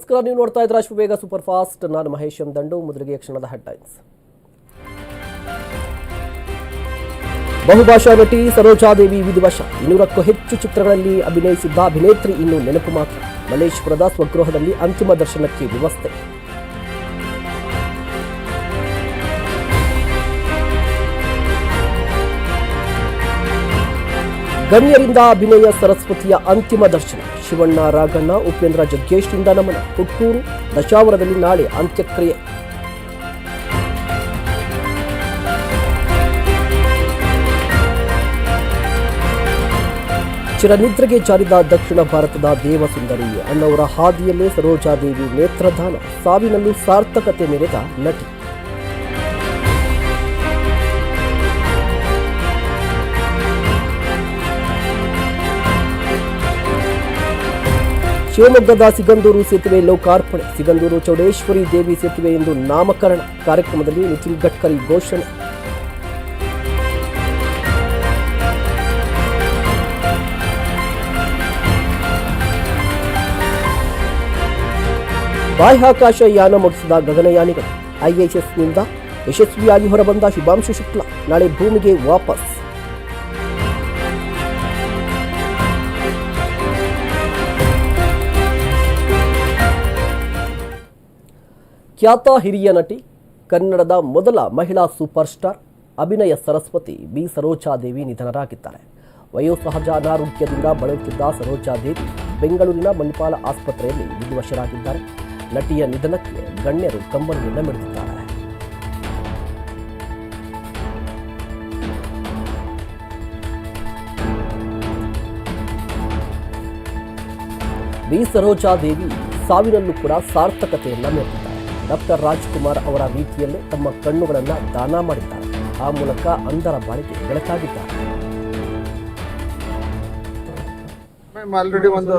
ನಮಸ್ಕಾರ, ನೀವು ನೋಡ್ತಾ ಇದ್ರ ಅಶ್ವವೇಗ ಸೂಪರ್ ಫಾಸ್ಟ್ ನಾನು ಮಹೇಶ್ ಎಂ ದಂಡು ಮೊದಲಿಗೆ ಕ್ಷಣದ ಹೆಡ್ಲೈನ್ಸ್ ಬಹುಭಾಷಾ ನಟಿ ಸರೋಜಾದೇವಿ ವಿಧಿವಶ. ಇನ್ನೂರಕ್ಕೂ ಹೆಚ್ಚು ಚಿತ್ರಗಳಲ್ಲಿ ಅಭಿನಯಿಸಿದ್ದ ಅಭಿನೇತ್ರಿ ಇನ್ನು ನೆನಪು ಮಾತ್ರ. ಮಲೇಶ್ವರದ ಸ್ವಗೃಹದಲ್ಲಿ ಅಂತಿಮ ದರ್ಶನಕ್ಕೆ ವ್ಯವಸ್ಥೆ. ಗಣ್ಯರಿಂದ ಅಭಿನಯ ಸರಸ್ವತಿಯ ಅಂತಿಮ ದರ್ಶನ. ಶಿವಣ್ಣ, ರಾಘಣ್ಣ, ಉಪೇಂದ್ರ ಜಗ್ಗೇಶ್ನಿಂದ ನಮನ. ಹುಟ್ಟೂರು ದಶಾವರದಲ್ಲಿ ನಾಳೆ ಅಂತ್ಯಕ್ರಿಯೆ. ಚಿರನಿದ್ರೆಗೆ ಜಾರಿದ ದಕ್ಷಿಣ ಭಾರತದ ದೇವಸುಂದರಿ ಅನ್ನವರ ಹಾದಿಯಲ್ಲೇ ಸರೋಜಾದೇವಿ ನೇತ್ರದಾನ. ಸಾವಿನಲ್ಲೂ ಸಾರ್ಥಕತೆ ಮೆರೆದ ನಟಿ. ಶಿವಮೊಗ್ಗದ ಸಿಗಂದೂರು ಸೇತುವೆ ಲೋಕಾರ್ಪಣೆ. ಸಿಗಂದೂರು ಚೌಡೇಶ್ವರಿ ದೇವಿ ಸೇತುವೆ ಎಂದು ನಾಮಕರಣ ಕಾರ್ಯಕ್ರಮದಲ್ಲಿ ನಿತಿನ್ ಗಡ್ಕರಿ ಘೋಷಣೆ. ಬಾಹ್ಯಾಕಾಶ ಯಾನ ಮುಗಿಸಿದ ಗಗನಯಾನಿಗಳು. ಐಎಸ್ಎಸ್ನಿಂದ ಯಶಸ್ವಿಯಾಗಿ ಹೊರಬಂದ ಶುಭಾಂಶು ಶುಕ್ಲಾ. ನಾಳೆ ಭೂಮಿಗೆ ವಾಪಸ್. ಖ್ಯಾತ ಹಿರಿಯ ನಟಿ, ಕನ್ನಡದ ಮೊದಲ ಮಹಿಳಾ ಸೂಪರ್ ಸ್ಟಾರ್ ಅಭಿನಯ ಸರಸ್ವತಿ ಬಿ. ಸರೋಜಾದೇವಿ ನಿಧನರಾಗಿದ್ದಾರೆ. ವಯೋಸಹಜ ಅನಾರೋಗ್ಯದಿಂದ ಬಳಲುತ್ತಿದ್ದ ಸರೋಜಾದೇವಿ ಬೆಂಗಳೂರಿನ ಮಣಿಪಾಲ ಆಸ್ಪತ್ರೆಯಲ್ಲಿ ವಿಧಿವಶರಾಗಿದ್ದಾರೆ. ನಟಿಯ ನಿಧನಕ್ಕೆ ಗಣ್ಯರು ಕಂಬನಿಯಿಂದ ಮಿಡಿದಿದ್ದಾರೆ. ಬಿ. ಸರೋಜಾದೇವಿ ಸಾವಿನಲ್ಲೂ ಕೂಡ ಸಾರ್ಥಕತೆಯನ್ನು ಮೆರೆದಿದ್ದಾರೆ. ಡಾಕ್ಟರ್ ರಾಜ್ಕುಮಾರ್ ಅವರ ರೀತಿಯಲ್ಲೇ ತಮ್ಮ ಕಣ್ಣುಗಳನ್ನು ದಾನ ಮಾಡಿದ್ದಾರೆ. ಆ ಮೂಲಕ ಅಂಧರ ಬಾಳಿಗೆ ಬೆಳಕಾಗಿದ್ದಾರೆ. ಮ್ಯಾಮ್ ಆಲ್ರೆಡಿ ಒಂದು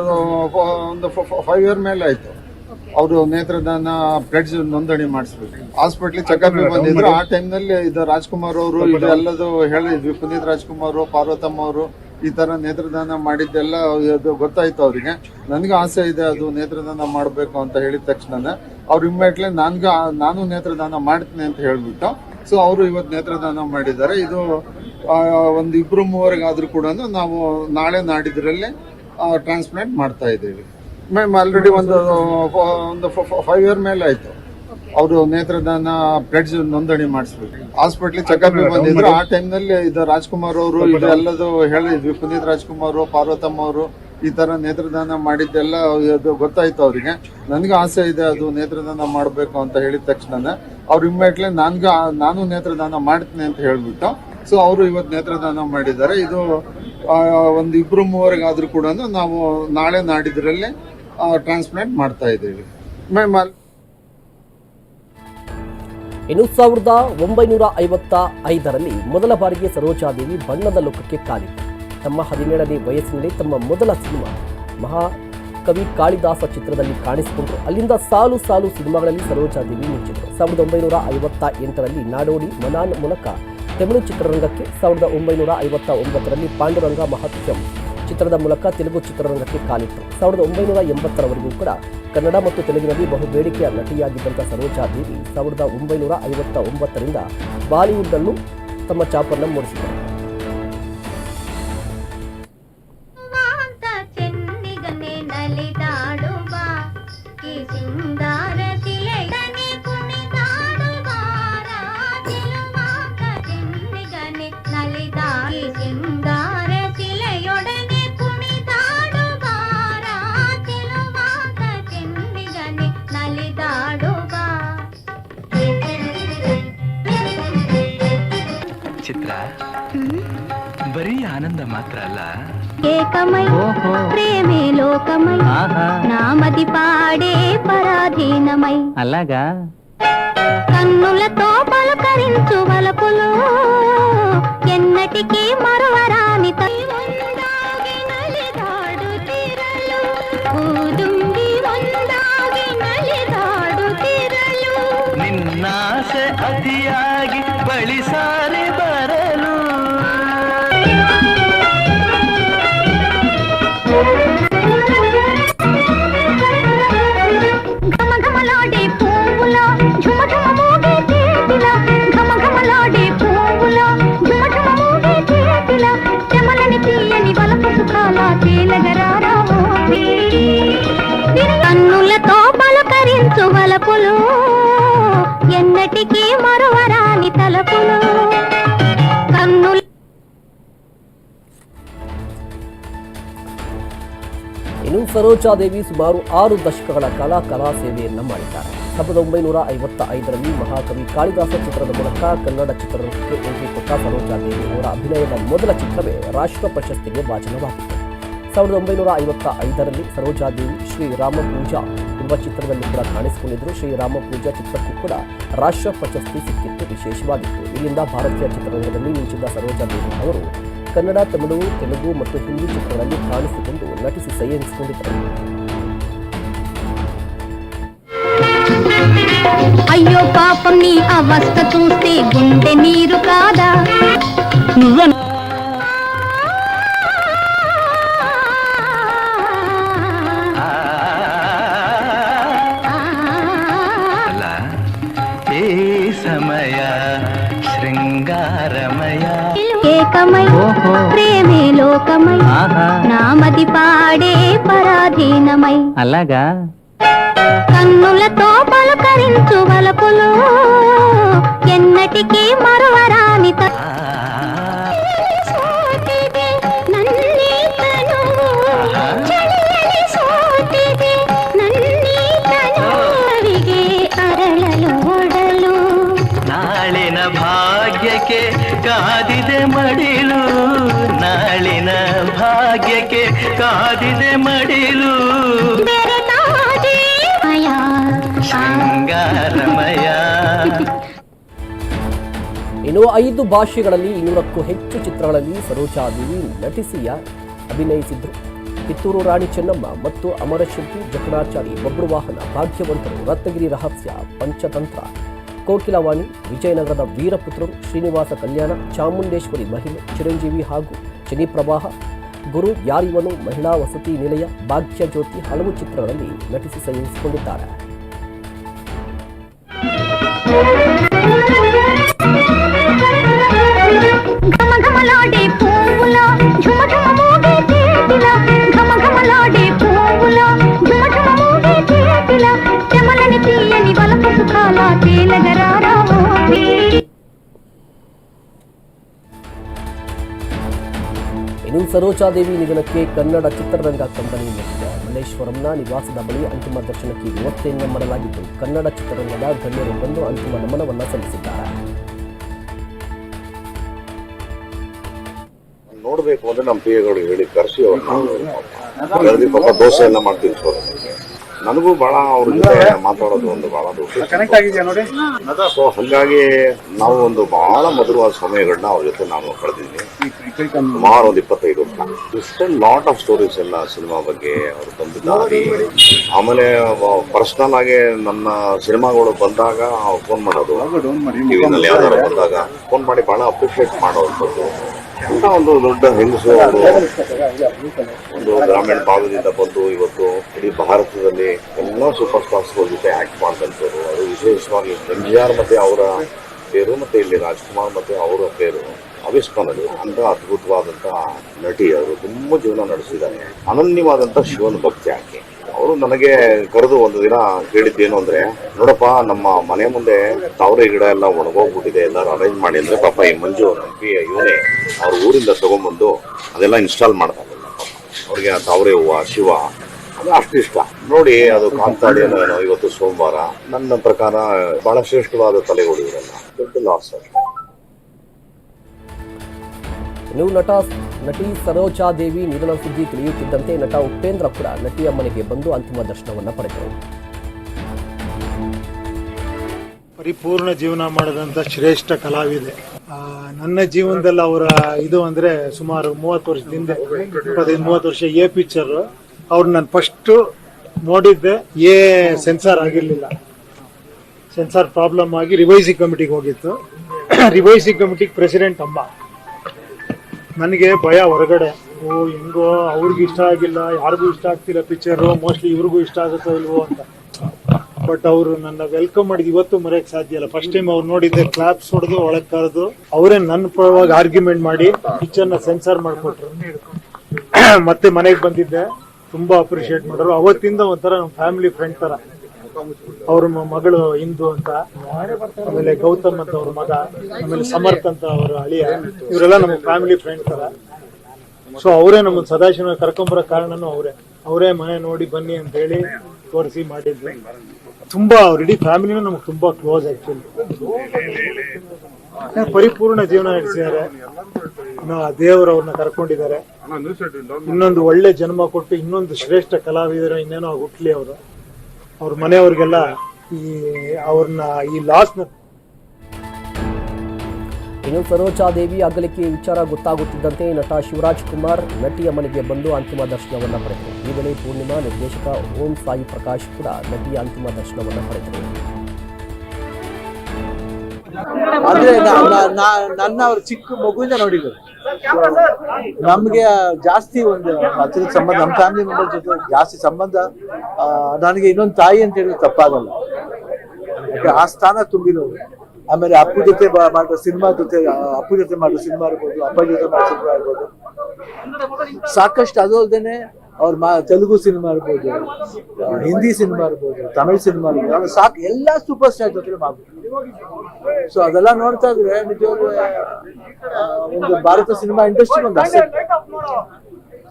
ಒಂದು ಫೈವ್ ಇಯರ್ ಮೇಲೆ ಆಯ್ತು. ಅವರು ನೇತ್ರದಾನ ಬ್ಲಡ್ ನೋಂದಣಿ ಮಾಡಿಸ್ಬೇಕು. ಹಾಸ್ಪಿಟ್ಲಿಗೆ ಚೆಕಪ್ ಬಂದಿದ್ರು. ಆ ಟೈಮ್ನಲ್ಲಿ ಇದು ರಾಜ್ಕುಮಾರ್ ಅವರು ಇದು ಎಲ್ಲದು ಹೇಳಿದ್ವಿ. ಪುನೀತ್ ರಾಜ್ಕುಮಾರ್ ಪಾರ್ವತಮ್ಮ ಅವರು. ಈ ತರ ನೇತ್ರದಾನ ಮಾಡಿದ್ದೆಲ್ಲ ಅದು ಗೊತ್ತಾಯ್ತು ಅವರಿಗೆ. ನನಗೆ ಆಸೆ ಇದೆ ಅದು ನೇತ್ರದಾನ ಮಾಡಬೇಕು ಅಂತ ಹೇಳಿದ ತಕ್ಷಣ ಅವ್ರು ಇಮ್ಮಿಡಿಯೇಟ್ಲಿ ನನ್ಗೆ ನಾನು ನೇತ್ರದಾನ ಮಾಡ್ತೀನಿ ಅಂತ ಹೇಳ್ಬಿಟ್ಟು, ಸೊ ಅವರು ಇವತ್ತು ನೇತ್ರದಾನ ಮಾಡಿದ್ದಾರೆ. ಇದು ಒಂದು ಇಬ್ರು ಮೂವರಿಗಾದ್ರೂ ಕೂಡ ನಾವು ನಾಳೆ ನಾಡಿದ್ರಲ್ಲಿ ಟ್ರಾನ್ಸ್ಪ್ಲಾಂಟ್ ಮಾಡ್ತಾ ಇದ್ದೀವಿ. ಮ್ಯಾಮ್ ಆಲ್ರೆಡಿ ಒಂದು ಒಂದು ಫೈವ್ ಇಯರ್ ಮೇಲೆ ಆಯ್ತು. ಅವರು ನೇತ್ರದಾನ ಬ್ಲಡ್ ನೋಂದಣಿ ಮಾಡಿಸ್ಬೇಕು. ಹಾಸ್ಪಿಟ್ಲ್ ಚೆಕಪ್ ಬಂದಿದ್ರು. ಆ ಟೈಮ್ನಲ್ಲಿ ಇದು ರಾಜ್ಕುಮಾರ್ ಅವರು ಇದೆಲ್ಲದು ಹೇಳಿದ್ವಿ ಪುನೀತ್ ರಾಜ್ಕುಮಾರ್ ಪಾರ್ವತಮ್ಮ ಅವರು ಈ ತರ ನೇತ್ರದಾನ ಮಾಡಿದ್ದೆಲ್ಲ ಅದು ಗೊತ್ತಾಯ್ತು ಅವರಿಗೆ. ನನಗೆ ಆಸೆ ಇದೆ ಅದು ನೇತ್ರದಾನ ಮಾಡಬೇಕು ಅಂತ ಹೇಳಿದ ತಕ್ಷಣ ಅವ್ರು ಇಮ್ಮಿಡಿಯೇಟ್ಲಿ ನನ್ಗೆ ನಾನು ನೇತ್ರದಾನ ಮಾಡ್ತೀನಿ ಅಂತ ಹೇಳ್ಬಿಟ್ಟು ಸೊ ಅವರು ಇವತ್ತು ನೇತ್ರದಾನ ಮಾಡಿದ್ದಾರೆ. ಇದು ಒಂದು ಇಬ್ರು ಮೂವರಿಗಾದ್ರೂ ಕೂಡ ನಾವು ನಾಳೆ ನಾಡಿದ್ರಲ್ಲಿ ಟ್ರಾನ್ಸ್ಪ್ಲಾಂಟ್ ಮಾಡ್ತಾ ಇದ್ದೀವಿ. ಮ್ಯಾಮ್ ಅಲ್ಲಿ ಇನ್ನು ಸಾವಿರದ ಒಂಬೈನೂರ ಐವತ್ತ ಐದರಲ್ಲಿ ಮೊದಲ ಬಾರಿಗೆ ಸರೋಜಾದೇವಿ ಬಣ್ಣದ ಲೋಕಕ್ಕೆ ಕಾಲಿಟ್ಟರು ತಮ್ಮ ಹದಿನೇಳನೇ ವಯಸ್ಸಿನಲ್ಲಿ ತಮ್ಮ ಮೊದಲ ಸಿನಿಮಾ ಮಹಾಕವಿ ಕಾಳಿದಾಸ ಚಿತ್ರದಲ್ಲಿ ಕಾಣಿಸಿಕೊಂಡರು ಅಲ್ಲಿಂದ ಸಾಲು ಸಾಲು ಸಿನಿಮಾಗಳಲ್ಲಿ ಸರೋಜಾದೇವಿ ಮಿಂಚಿದರು ಸಾವಿರದ ಒಂಬೈನೂರ ಐವತ್ತ ಎಂಟರಲ್ಲಿ ನಾಡೋಡಿ ಮನಾನ್ ಮೂಲಕ ತಮಿಳು ಚಿತ್ರರಂಗಕ್ಕೆ ಸಾವಿರದ ಒಂಬೈನೂರ ಐವತ್ತ ಒಂಬತ್ತರಲ್ಲಿ ಪಾಂಡುರಂಗ ಮಹತ್ಯಂ ಚಿತ್ರದ ಮೂಲಕ ತೆಲುಗು ಚಿತ್ರರಂಗಕ್ಕೆ ಕಾಲಿಟ್ಟರು ಸಾವಿರದ ಒಂಬೈನೂರ ಎಂಬತ್ತರವರೆಗೂ ಕೂಡ ಕನ್ನಡ ಮತ್ತು ತೆಲುಗಿನಲ್ಲಿ ಬಹು ಬೇಡಿಕೆಯ ನಟಿಯಾಗಿದ್ದಂಥ ಸರೋಜಾ ದೇವಿ ಸಾವಿರದ ಒಂಬೈನೂರ ಐವತ್ತ ಒಂಬತ್ತರಿಂದ ಬಾಲಿವುಡ್ನಲ್ಲೂ ತಮ್ಮ ಚಾಪನ್ನು ಮೂಡಿಸಿದರು ಸರೋಜಾದೇವಿ ಸುಮಾರು ಆರು ದಶಕಗಳ ಕಾಲ ಕಲಾ ಸೇವೆಯನ್ನು ಮಾಡಿದ್ದಾರೆ. ಸಾವಿರದ ಒಂಬೈನೂರ ಐವತ್ತ ಐದರಲ್ಲಿ ಮಹಾಕವಿ ಕಾಳಿದಾಸ ಚಿತ್ರದ ಮೂಲಕ ಕನ್ನಡ ಚಿತ್ರರಂಗಕ್ಕೆ ಎಂಟ್ರಿ ಕೊಟ್ಟ ಸರೋಜಾದೇವಿ ಅವರ ಅಭಿನಯದ ಮೊದಲ ಚಿತ್ರವೇ ರಾಷ್ಟ್ರ ಪ್ರಶಸ್ತಿಗೆ ಭಾಜನವಾಗಿತ್ತು ಸಾವಿರದ ಒಂಬೈನೂರ ಐವತ್ತ ಐದರಲ್ಲಿ ಸರೋಜಾದೇವಿ ಶ್ರೀರಾಮ ಪೂಜಾ ಎಂಬ ಚಿತ್ರದಲ್ಲಿ ಕೂಡ ಕಾಣಿಸಿಕೊಂಡಿದ್ದರು. ಶ್ರೀರಾಮ ಪೂಜಾ ಚಿತ್ರಕ್ಕೂ ಕೂಡ ರಾಷ್ಟ್ರ ಪ್ರಶಸ್ತಿ ಸಿಕ್ಕಿತ್ತು, ವಿಶೇಷವಾಗಿತ್ತು. ಇಲ್ಲಿಂದ ಭಾರತೀಯ ಚಿತ್ರರಂಗದಲ್ಲಿ ಮಿಂಚಿದ್ದ ಸರೋಜಾದೇವಿ ಅವರು ಕನ್ನಡ ತಮಿಳು ತೆಲುಗು ಮತ್ತು ಹಿಂದಿ ಚಿತ್ರಗಳಲ್ಲಿ ಕಾಣಿಸಿಕೊಂಡು ನಟಿಸಿ ಸೈ ಎನಿಸಿಕೊಂಡಿದ್ದರು అయ్యో పాపం నీ అవస్థ చూస్తే గుండె నీరు కాదా ಅಲ್ಲ ಈ ಸಮಯ శృంగారమయ ఏకమై నామది పాడే పరాధీనమై. అలాగా? కన్నులతో పలకరించు వలపులు. ఎన్నటికీ మరువరాని ಕಾದಿದೆ ಮಡಿಲು. ಶೃಂಗಾರಮಯ. ಇನ್ನು ಐದು ಭಾಷೆಗಳಲ್ಲಿ ಇನ್ನೂರಕ್ಕೂ ಹೆಚ್ಚು ಚಿತ್ರಗಳಲ್ಲಿ ಸರೋಜಾದೇವಿ ನಟಿಸಿಯ ಅಭಿನಯಿಸಿದ್ರು. ಕಿತ್ತೂರು ರಾಣಿ ಚೆನ್ನಮ್ಮ ಮತ್ತು ಅಮರಶಿಲ್ಪಿ ಜಕಣಾಚಾರಿ ಬಬ್ರುವಾಹನ ಭಾಗ್ಯವಂತರು ರತ್ನಗಿರಿ ರಹಸ್ಯ ಪಂಚತಂತ್ರ. ಕೋಕಿಲವಾಣಿ, ವಿಜಯನಗರದ ವೀರಪುತ್ರರು ಶ್ರೀನಿವಾಸ ಕಲ್ಯಾಣ, ಚಾಮುಂಡೇಶ್ವರಿ ಮಹಿಳೆ, ಚಿರಂಜೀವಿ ಹಾಗೂ ಶನಿಪ್ರವಾಹ ಗುರು ಯಾರಿವನು ಮಹಿಳಾ ವಸತಿ ನಿಲಯ ಭಾಗ್ಯ ಜ್ಯೋತಿ ಹಲವು ಚಿತ್ರಗಳಲ್ಲಿ ನಟಿಸಿ ಸಹಿಸಿಕೊಂಡಿದ್ದಾರೆ ಸರೋಜಾದೇವಿ ನಿಧನಕ್ಕೆ ಕನ್ನಡ ಚಿತ್ರರಂಗ ಕಂಬನಿ ನೀಡಿದೆ ಮಲ್ಲೇಶ್ವರಂನ ನಿವಾಸದ ಬಳಿ ಅಂತಿಮ ದರ್ಶನಕ್ಕೆ ವ್ಯವಸ್ಥೆಯನ್ನು ಮಾಡಲಾಗಿದ್ದು, ಕನ್ನಡ ಚಿತ್ರರಂಗದ ಗಣ್ಯರು ಬಂದು ಅಂತಿಮ ನಮನವನ್ನು ಸಲ್ಲಿಸಿದ್ದಾರೆ. ನೋಡಬೇಕು ಅಂದ್ರೆ ನಮ್ಮ ಪಿ ಎಗಳು ಹೇಳಿ ಕರ್ಸಿ ಅವ್ರನ್ನ. ಪಾಪ ದೋಸೆ ಎಲ್ಲ ಮಾಡ್ತೀನಿ ಸರ್ ನನಗೂ ಬಹಳ ಅವ್ರ ಜೊತೆ ಮಾತಾಡೋದು ಒಂದು ಬಹಳ ದೊಡ್ಡ ಸೊ ಹಂಗಾಗಿ ನಾವು ಒಂದು ಬಹಳ ಮಧುರವಾದ ಸಮಯಗಳನ್ನ ಅವ್ರ ಜೊತೆ ನಾನು ಕಳೆದಿದ್ವಿ. ಸುಮಾರು ಒಂದು ಇಪ್ಪತ್ತೈದು ವರ್ಷ. ಇಷ್ಟೊಂದು ಲಾಟ್ ಆಫ್ ಸ್ಟೋರೀಸ್ ಎಲ್ಲ ಸಿನಿಮಾ ಬಗ್ಗೆ ಅವ್ರು ತಂದಿದ್ದಾರೆ. ಆಮೇಲೆ ಪರ್ಸನಲ್ ಆಗಿ ನನ್ನ ಸಿನಿಮಾಗಳು ಬಂದಾಗ ಫೋನ್ ಮಾಡೋದು. ಟಿವಿನಲ್ಲಿ ಯಾವ್ದಾರು ಬಂದಾಗ ಫೋನ್ ಮಾಡಿ ಬಹಳ ಅಪ್ರಿಷಿಯೇಟ್ ಮಾಡೋವಂಥದ್ದು ಒಂದು ದೊಡ್ಡ ಹೆಂಗಸು ಒಂದು ಗ್ರಾಮೀಣ ಭಾಗದಿಂದ ಬಂದು ಇವತ್ತು ಇಡೀ ಭಾರತದಲ್ಲಿ ಎಲ್ಲ ಸೂಪರ್ ಸ್ಟಾರ್ಸ್ ಜೊತೆ ಆಕ್ಟ್ ಮಾಡಿದಂಥವ್ರು ಅದು ವಿಶೇಷವಾಗಿ ಎಂ ಜಿ ಆರ್ ಮತ್ತೆ ಅವರ ಪೇರು ಮತ್ತೆ ಇಲ್ಲಿ ರಾಜ್ಕುಮಾರ್ ಮತ್ತೆ ಅವರ ಪೇರು. ಅವಿಸ್ಮರಣೀಯ ಅಂತ ಅದ್ಭುತವಾದಂತ ನಟಿ ಅವರು ತುಂಬಾ ಜೀವನ ನಡೆಸಿದ್ದಾರೆ. ಅನನ್ಯವಾದಂತ ಶಿವನ ಭಕ್ತಿ ಆಕೆ. ಅವರು ನನಗೆ ಕರೆದು ಒಂದು ದಿನ ಹೇಳಿದ್ದೇನು ಅಂದ್ರೆ, ನೋಡಪ್ಪ, ನಮ್ಮ ಮನೆ ಮುಂದೆ ತಾವರೆ ಗಿಡ ಎಲ್ಲ ಒಣಗೋಗ್ಬಿಟ್ಟಿದೆ, ಎಲ್ಲರೂ ಅರೇಂಜ್ ಮಾಡಿ ಅಂದ್ರೆ ಪಾಪ ಈ ಮಂಜು ನಂಬಿ ಇವನೇ, ಅವ್ರ ಊರಿಂದ ತಗೊಂಡ್ಬಂದು ಅದೆಲ್ಲ ಇನ್ಸ್ಟಾಲ್ ಮಾಡ್ತಾರೆ. ಅವ್ರಿಗೆ ಆ ತಾವರೆ ಹೂವು, ಶಿವ, ಅದು ಅಷ್ಟು ಇಷ್ಟ. ನೋಡಿ, ಅದು ಕಾಂತಾಡಿ ಇವತ್ತು ಸೋಮವಾರ, ನನ್ನ ಪ್ರಕಾರ ಬಹಳ ಶ್ರೇಷ್ಠವಾದ ತಲೆಗಳು ಇವರೆಲ್ಲ. ದೊಡ್ಡ ಲಾಸ್ ಇನ್ನು ನಟ ನಟಿ ಸರೋಜಾದೇವಿ ನಿಧನ ಸುದ್ದಿ ತಿಳಿಯುತ್ತಿದ್ದಂತೆ ನಟ ಉಪೇಂದ್ರ ಕೂಡ ನಟಿಯ ಮನೆಗೆ ಬಂದು ಅಂತಿಮ ದರ್ಶನವನ್ನು ಪಡೆದರು. ಪರಿಪೂರ್ಣ ಜೀವನ ಮಾಡಿದಂತ ಶ್ರೇಷ್ಠ ಕಲಾವಿದೆ. ನನ್ನ ಜೀವನದಲ್ಲಿ ಅವರ ಇದು ಅಂದ್ರೆ ಸುಮಾರು ಮೂವತ್ತು ವರ್ಷದಿಂದ, ಇಪ್ಪತ್ತೈದು, ಮೂವತ್ತು ವರ್ಷ ಎ ಪಿಕ್ಚರ್ ಅವ್ರು ನಾನು ಫಸ್ಟ್ ನೋಡಿದ್ದೆ, ಎ ಸೆನ್ಸಾರ್ ಆಗಿರ್ಲಿಲ್ಲ. ಸೆನ್ಸಾರ್ ಪ್ರಾಬ್ಲಮ್ ಆಗಿ ರಿವೈಸಿಂಗ್ ಕಮಿಟಿಗೆ ಹೋಗಿತ್ತು. ರಿವೈಸಿಂಗ್ ಕಮಿಟಿಗೆ ಪ್ರೆಸಿಡೆಂಟ್ ಅಮ್ಮ. ನನಗೆ ಭಯ ಹೊರಗಡೆ. ಓ, ಹೆಂಗೋ ಅವ್ರಿಗೆ ಇಷ್ಟ ಆಗಿಲ್ಲ, ಯಾರಿಗೂ ಇಷ್ಟ ಆಗ್ತಿಲ್ಲ ಪಿಕ್ಚರು ಮೋಸ್ಟ್ಲಿ ಇವ್ರಿಗೂ ಇಷ್ಟ ಆಗುತ್ತೋ ಇಲ್ವೋ ಅಂತ. ಬಟ್ ಅವರು ನನ್ನ ವೆಲ್ಕಮ್ ಮಾಡಿದ್ ಇವತ್ತು ಮರೆಯಕ್ ಸಾಧ್ಯ ಇಲ್ಲ. ಫಸ್ಟ್ ಟೈಮ್ ಅವ್ರು ನೋಡಿದ್ದೆ ಕ್ಲಾಪ್ಸ್ ಹೊಡೆದು, ಒಳಗೆ ಕರೆದು, ಅವರೇ ನನ್ನ ಪರವಾಗಿ ಆರ್ಗ್ಯುಮೆಂಟ್ ಮಾಡಿ ಪಿಕ್ಚರ್ನ ಸೆನ್ಸಾರ್ ಮಾಡ್ಕೊಟ್ರು. ಮತ್ತೆ ಮನೆಗೆ ಬಂದಿದ್ದೆ, ತುಂಬಾ ಅಪ್ರಿಶಿಯೇಟ್ ಮಾಡಿದ್ರು. ಅವತ್ತಿಂದ ಒಂಥರ ನಮ್ಮ ಫ್ಯಾಮಿಲಿ ಫ್ರೆಂಡ್ ತರ. ಅವ್ರ ಮಗಳು ಇಂದು ಅಂತ. ಆಮೇಲೆ ಗೌತಮ್ ಅಂತ ಅವ್ರ ಮಗ, ಆಮೇಲೆ ಸಮರ್ಥ್ ಅಂತ ಅವರ ಅಳಿಯ, ಇವರೆಲ್ಲ ನಮ್ಮ ಫ್ಯಾಮಿಲಿ ಫ್ರೆಂಡ್ ತರ ಸೊ ಅವರೇ ನಮ್ಮ ಸದಾಶಿವ ಕರ್ಕೊಂಬರೋ ಕಾರಣನೂ ಅವರೇ. ಅವರೇ ಮನೆ ನೋಡಿ ಬನ್ನಿ ಅಂತ ಹೇಳಿ ತೋರಿಸಿ ಮಾಡಿದ್ವಿ ತುಂಬಾ ಅವ್ರ, ಇಡೀ ಫ್ಯಾಮಿಲಿನೂ ನಮ್ಗೆ ತುಂಬಾ ಕ್ಲೋಸ್ ಆಕ್ಚುಲಿ ಪರಿಪೂರ್ಣ ಜೀವನ ನಡೆಸಿದ್ದಾರೆ. ಇನ್ನು ಆ ದೇವರು ಅವ್ರನ್ನ ಕರ್ಕೊಂಡಿದ್ದಾರೆ. ಇನ್ನೊಂದು ಒಳ್ಳೆ ಜನ್ಮ ಕೊಟ್ಟು ಇನ್ನೊಂದು ಶ್ರೇಷ್ಠ ಕಲಾವಿದರು ಇನ್ನೇನೋ ಹುಟ್ಲಿ ಅವರು. ಅವ್ರ ಮನೆಯವ್ರಿಗೆಲ್ಲ ಈ ಅವ್ರನ್ನ ಈ ಲಾಸ್ನ ಇನ್ನು ಸರೋಜಾದೇವಿ ಅಗಲಿಕೆ ವಿಚಾರ ಗೊತ್ತಾಗುತ್ತಿದ್ದಂತೆ ನಟ ಶಿವರಾಜ್ ಕುಮಾರ್ ನಟಿಯ ಮನೆಗೆ ಬಂದು ಅಂತಿಮ ದರ್ಶನವನ್ನು ಪಡೆದರು. ಈ ವೇಳೆ ಪೂರ್ಣಿಮಾ ನಿರ್ದೇಶಕ ಓಂ ಸಾಯಿ ಪ್ರಕಾಶ್ ಕೂಡ ನಟಿಯ ಅಂತಿಮ ದರ್ಶನವನ್ನು ಪಡೆದರು. ಅಂದ್ರೆ ನನ್ನ ಅವ್ರ ಚಿಕ್ಕ ಮಗುವಿಂದ ನೋಡಿದ್ರು. ನಮ್ಗೆ ಜಾಸ್ತಿ ಒಂದು ಹತ್ತಿರದ ಸಂಬಂಧ ನಮ್ಮ ಫ್ಯಾಮಿಲಿ ಮೆಂಬರ್ ಜೊತೆ ಜಾಸ್ತಿ ಸಂಬಂಧ ನನಗೆ ಇನ್ನೊಂದು ತಾಯಿ ಅಂತ ಹೇಳಿದ್ರೆ ತಪ್ಪಾಗಲ್ಲ. ಆ ಸ್ಥಾನ ತುಂಬಿರೋರು ಆಮೇಲೆ ಅಪ್ಪು ಜೊತೆ ಮಾಡುವ ಮಾಡೋ ಸಿನಿಮಾ ಜೊತೆ ಅಪ್ಪು ಜೊತೆ ಮಾಡುವ ಸಿನಿಮಾ ಇರ್ಬೋದು, ಅಪ್ಪ ಜೊತೆ ಮಾಡೋ ಸಿನಿಮಾ ಇರ್ಬೋದು. ಸಾಕಷ್ಟು ಅದು ಅಲ್ದೇನೆ ಅವ್ರ ಮಾ, ತೆಲುಗು ಸಿನಿಮಾ ಇರ್ಬೋದು ಹಿಂದಿ ಸಿನಿಮಾ ಇರ್ಬೋದು, ತಮಿಳ್ ಸಿನಿಮಾ ಇರ್ಬೋದು ಅವ್ರು ಸಾಕು ಎಲ್ಲಾ ಸೂಪರ್ ಸ್ಟಾರ್ ಜೊತೆ ಮಾಡ್ಬೋದು. ಸೊ ಅದೆಲ್ಲ ನೋಡ್ತಾ ಇದ್ರೆ ನಿಜವಾಗ್ಲೂ ಒಂದು ಭಾರತ ಸಿನಿಮಾ ಇಂಡಸ್ಟ್ರಿ ಒಂದು ಆಸೆ.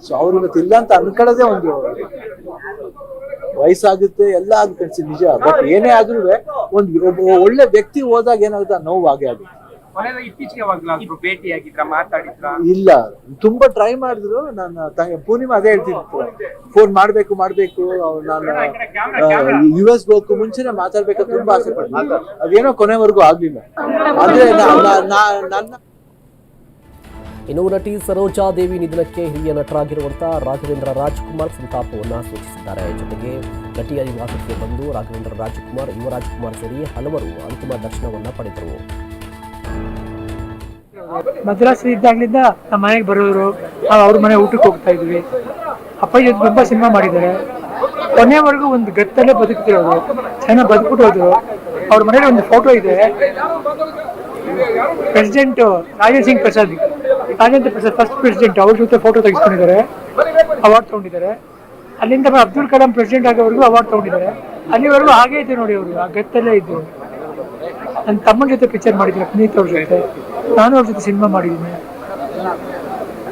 ಸೊ ಅವ್ರು ಇವತ್ತು ಇಲ್ಲ ಅಂತ ಅನ್ಕೊಳ್ಳೋದೇ ಒಂದು ವಯಸ್ಸಾಗುತ್ತೆ, ಎಲ್ಲ ಆಗುತ್ತೆ ನಿಜ. ಬಟ್ ಏನೇ ಆದ್ರೂ ಒಂದು ಒಬ್ಬ ಒಳ್ಳೆ ವ್ಯಕ್ತಿ ಹೋದಾಗ ಏನಾಗುತ್ತೆ? ನೋವು ಆಗೇ ಆಗುತ್ತೆ. ಕೊನೆಯದಾಗಿ ಇತ್ತೀಚೆಗೆ ಯಾವಾಗ್ಲಾದ್ರು ಭೇಟಿಯಾಗಿದ್ರ ಮಾತಾಡಿದ್ರ? ಇಲ್ಲ ತುಂಬಾ ಟ್ರೈ ಮಾಡಿದ್ರು. ನನ್ನ ತಂಗಿ ಪೂರ್ಣಿಮಾ ಅದೇ ಹೇಳ್ತಿದ್ರು. ಫೋನ್ ಮಾಡ್ಬೇಕು ಮಾಡ್ಬೇಕು. ಅವ್ರು ನಾನು ಯು ಎಸ್ ಹೋಗಕ್ಕೂ ಮುಂಚೆನೆ ಮಾತಾಡ್ಬೇಕು ತುಂಬಾ ಆಸೆ ಪಡ್ತೀನಿ. ಅದೇನೋ ಕೊನೆವರೆಗೂ ಆಗ್ಲಿಲ್ಲ. ನಾ- ನನ್ನ ಇನ್ನು ನಟಿ ಸರೋಜಾದೇವಿ ನಿಧನಕ್ಕೆ ಹಿರಿಯ ನಟರಾಗಿರುವಂತಹ ರಾಘವೇಂದ್ರ ರಾಜ್ಕುಮಾರ್ ಸಂತಾಪವನ್ನು ಸೂಚಿಸಿದ್ದಾರೆ. ಜೊತೆಗೆ ನಟಿಯ ನಿವಾಸಕ್ಕೆ ಬಂದು ರಾಘವೇಂದ್ರ ರಾಜ್ಕುಮಾರ್ ಯುವರಾಜ್ಕುಮಾರ್ ಸೇರಿ ಹಲವರು ಅಂತಿಮ ದರ್ಶನವನ್ನು ಪಡೆದರು. ಮದ್ರಾಸ್ ಇದ್ದಾಗ್ಲಿಂದ ನಮ್ಮ ಮನೆಗೆ ಬರೋರು, ನಾವು ಅವ್ರ ಮನೆ ಊಟಕ್ಕೆ ಹೋಗ್ತಾ ಇದ್ವಿ. ಅಪ್ಪ ಜೊತೆ ತುಂಬಾ ಸಿನಿಮಾ ಮಾಡಿದ್ದಾರೆ. ಕೊನೆವರೆಗೂ ಒಂದು ಗತ್ತಲ್ಲೇ ಬದುಕ್ತಿರೋದು. ಚೆನ್ನಾಗಿ ಬದುಕ್ಬಿಟ್ಟು ಹೋದ್ರು ಅವ್ರ ಮನೇಲಿ ಒಂದು ಫೋಟೋ ಇದೆ. President Rajendra Singh Prasad, Rajendra Prasad first president ಅವ್ರ ಜೊತೆ ಫೋಟೋ ತೆಗೆಸ್ಕೊಂಡಿದ್ದಾರೆ. ಅವಾರ್ಡ್ ತಗೊಂಡಿದ್ದಾರೆ. ಅಲ್ಲಿಂದ ಅಬ್ದುಲ್ ಕಲಾಂ ಪ್ರೆಸಿಡೆಂಟ್ ಆಗೋವರೆಗೂ ಅವಾರ್ಡ್ ತಗೊಂಡಿದ್ದಾರೆ. ಅಲ್ಲಿವರೆಗೂ ಹಾಗೆ ಇದೆ ನೋಡಿ ಅವರು, ಆ ಗತ್ತಲ್ಲೇ ಇದ್ರು. ನನ್ನ ತಮ್ಮ ಜೊತೆ ಪಿಕ್ಚರ್ ಮಾಡಿದ್ದೀನಿ ಪುನೀತ್ ಅವ್ರ ಜೊತೆ. ನಾನು ಅವ್ರ ಜೊತೆ ಸಿನಿಮಾ ಮಾಡಿದ್ದೀನಿ.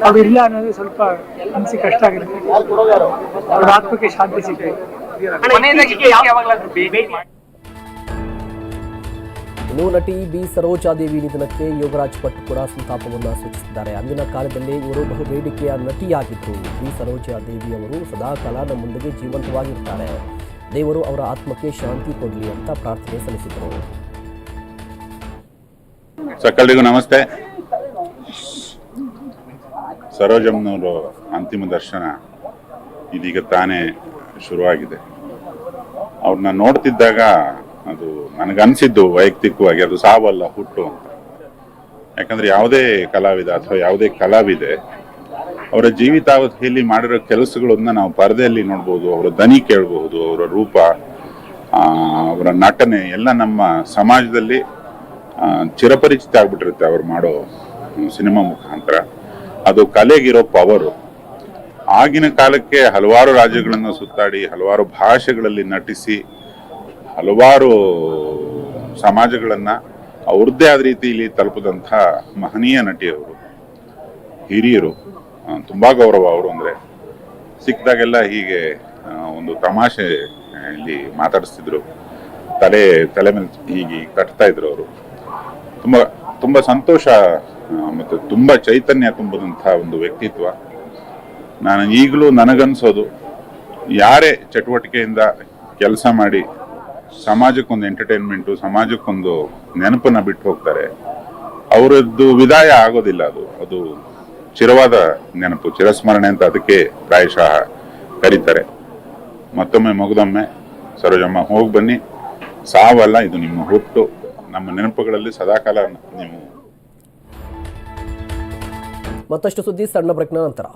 ಅವ್ರು ಇಲ್ಲ ಅನ್ನೋದು ಸ್ವಲ್ಪ ಮನಸ್ಸಿ ಕಷ್ಟ ಆಗಿರುತ್ತೆ ಅವ್ರ ಆತ್ಮಕ್ಕೆ ಶಾಂತಿ ಸಿಗ್ತದೆ ಇನ್ನು ನಟಿ ಬಿ ಸರೋಜಾದೇವಿ ನಿಧನಕ್ಕೆ ಯೋಗರಾಜ್ ಭಟ್ ಕೂಡ ಸಂತಾಪವನ್ನು ಸೂಚಿಸಿದ್ದಾರೆ. ಅಂದಿನ ಕಾಲದಲ್ಲಿ ಇವರು ಬಹು ಬೇಡಿಕೆಯ ನಟಿಯಾಗಿದ್ದರು ಬಿ ಸರೋಜಾದೇವಿ ಅವರು ಸದಾಕಾಲ ನಮ್ಮೊಂದಿಗೆ ಜೀವಂತವಾಗಿರ್ತಾರೆ. ದೇವರು ಅವರ ಆತ್ಮಕ್ಕೆ ಶಾಂತಿ ಕೊಡಲಿ ಅಂತ ಪ್ರಾರ್ಥನೆ ಸಲ್ಲಿಸಿದರು. ಸಕಲರಿಗೂ ನಮಸ್ತೆ. ಸರೋಜಮ್ಮನವರು ಅಂತಿಮ ದರ್ಶನ ಇದೀಗ ತಾನೇ ಶುರುವಾಗಿದೆ. ಅವ್ರನ್ನ ನೋಡ್ತಿದ್ದಾಗ ಅದು ನನಗನ್ಸಿದ್ದು ವೈಯಕ್ತಿಕವಾಗಿ, ಅದು ಸಾವಲ್ಲ, ಹುಟ್ಟು ಅಂತ. ಯಾಕಂದ್ರೆ ಯಾವುದೇ ಕಲಾವಿದ ಅಥವಾ ಯಾವುದೇ ಕಲಾವಿದೆ, ಅವರ ಜೀವಿತಾವಧಿಯಲ್ಲಿ ಮಾಡಿರೋ ಕೆಲಸಗಳನ್ನ ನಾವು ಪರದೆಯಲ್ಲಿ ನೋಡ್ಬೋದು, ಅವರ ದನಿ ಕೇಳಬಹುದು, ಅವರ ರೂಪ ಅವರ ನಟನೆ, ಎಲ್ಲ ನಮ್ಮ ಸಮಾಜದಲ್ಲಿ ಚಿರಪರಿಚಿತ ಆಗ್ಬಿಟ್ಟಿರುತ್ತೆ ಅವ್ರು ಮಾಡೋ ಸಿನಿಮಾ ಮುಖಾಂತರ. ಅದು ಕಲೆಗಿರೋ ಪವರು ಆಗಿನ ಕಾಲಕ್ಕೆ ಹಲವಾರು ರಾಜ್ಯಗಳನ್ನು ಸುತ್ತಾಡಿ, ಹಲವಾರು ಭಾಷೆಗಳಲ್ಲಿ ನಟಿಸಿ, ಹಲವಾರು ಸಮಾಜಗಳನ್ನು ಅವ್ರದ್ದೇ ಆದ ರೀತಿಯಲ್ಲಿ ತಲುಪಿದಂಥ ಮಹನೀಯ ನಟಿಯವರು, ಹಿರಿಯರು ತುಂಬ ಗೌರವ ಅವರು ಅಂದರೆ. ಸಿಕ್ಕಿದಾಗೆಲ್ಲ ಹೀಗೆ ಒಂದು ತಮಾಷೆ ಇಲ್ಲಿ ಮಾತಾಡಿಸ್ತಿದ್ರು. ತಲೆ ತಲೆ ಮೇಲೆ ಹೀಗೆ ಕಟ್ತಾ ಇದ್ರು ಅವರು. ತುಂಬಾ, ತುಂಬ ಸಂತೋಷ ಮತ್ತು ತುಂಬ ಚೈತನ್ಯ ತುಂಬದಂಥ ಒಂದು ವ್ಯಕ್ತಿತ್ವ. ನಾನು ಈಗಲೂ ನನಗನ್ಸೋದು, ಯಾರೇ ಚಟುವಟಿಕೆಯಿಂದ ಕೆಲಸ ಮಾಡಿ ಸಮಾಜಕ್ಕೊಂದು ಎಂಟರ್ಟೈನ್ಮೆಂಟು ಸಮಾಜಕ್ಕೊಂದು ನೆನಪನ್ನ ಬಿಟ್ಟು ಹೋಗ್ತಾರೆ, ಅವರದ್ದು ವಿದಾಯ ಆಗೋದಿಲ್ಲ ಅದು. ಅದು ಚಿರವಾದ ನೆನಪು, ಚಿರಸ್ಮರಣೆ ಅಂತ ಅದಕ್ಕೆ ಪ್ರಾಯಶಃ ಕರೀತಾರೆ. ಮತ್ತೊಮ್ಮೆ ಮಗದೊಮ್ಮೆ, ಸರೋಜಮ್ಮ, ಹೋಗಿ ಬನ್ನಿ. ಸಾವಲ್ಲ, ಇದು ನಿಮ್ಮ ಹುಟ್ಟು. ನಮ್ಮ ನೆನಪುಗಳಲ್ಲಿ ಸದಾಕಾಲ ನೀವು ಮತ್ತಷ್ಟು ಸುದ್ದಿ ಸಣ್ಣ ಬ್ರೇಕ್ನ ನಂತರ.